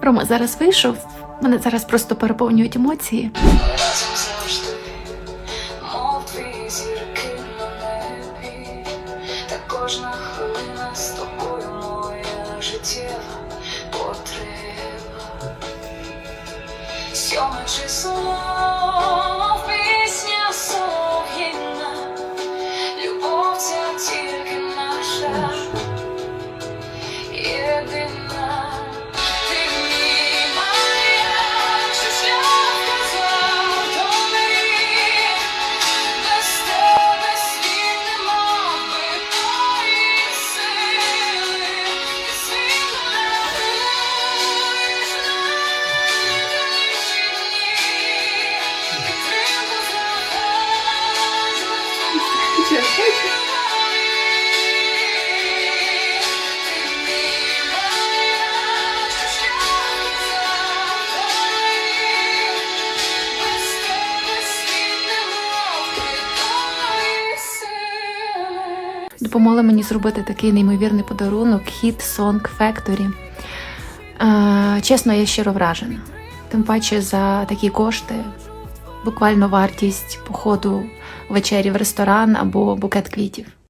Рома зараз вийшов. Мене зараз просто переповнюють емоції. Сьоме завжди, Допомогли мені зробити такий неймовірний подарунок Hit Song Factory. Е, чесно, я щиро вражена. Тим паче за такі кошти, буквально вартість походу вечері в ресторан або букет квітів.